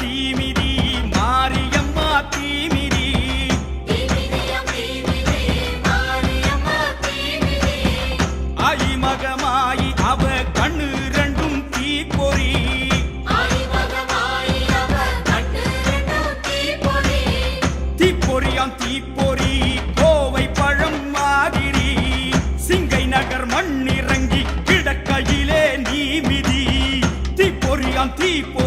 தீமிதி மாரியம்மா தீமிதி. ஐமகமாயி அவ கண்ணு ரெண்டும் தீப்பொறி. தீப்பொறியாம் தீப்பொறி கோவை பழம் மாதிரி சிங்கை நகர் மண்ணிறங்கி கிடக்கையிலே நீமிதி. தீப்பொறியாம் தீப்பொறி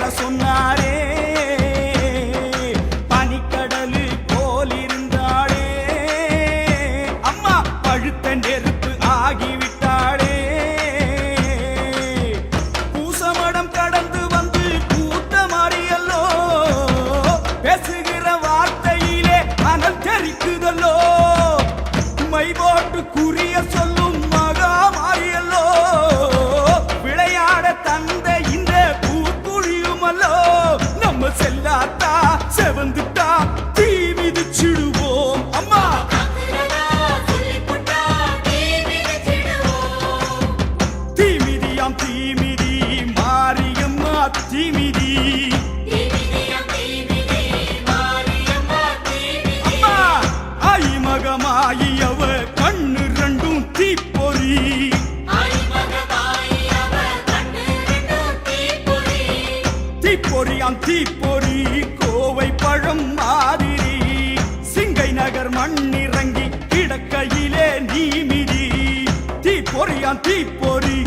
suena sonar மருமகமாயியவ கண்ணு ரெண்டும் தீப்பொறி. தீப்பொறி அம் தீப்பொறி கோவை பழம் மாதிரி. சிங்கை நகர் மண்ணிறங்கி கிடக்கையிலே நீ தீப்பொறி அம் தீப்பொறி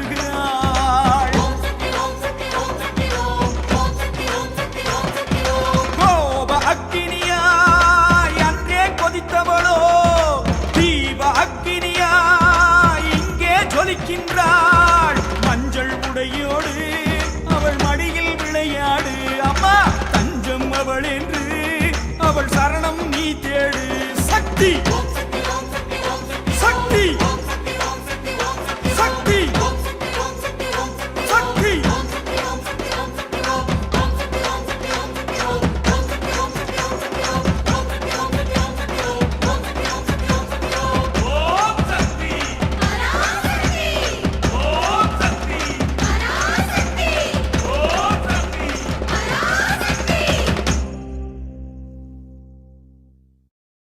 வாழ்த்துகிறாள் கோப அக்கினியாய் அன்றே கொதித்தவளோ தீப அக்கினியாய் இங்கே ஜொலிக்கின்றாள். மஞ்சள் உடையோடு அவள் மடியில் விளையாடு. அம்மா தஞ்சம் அவள் என்று அவள் சரணம் நீ தேடு. சக்தி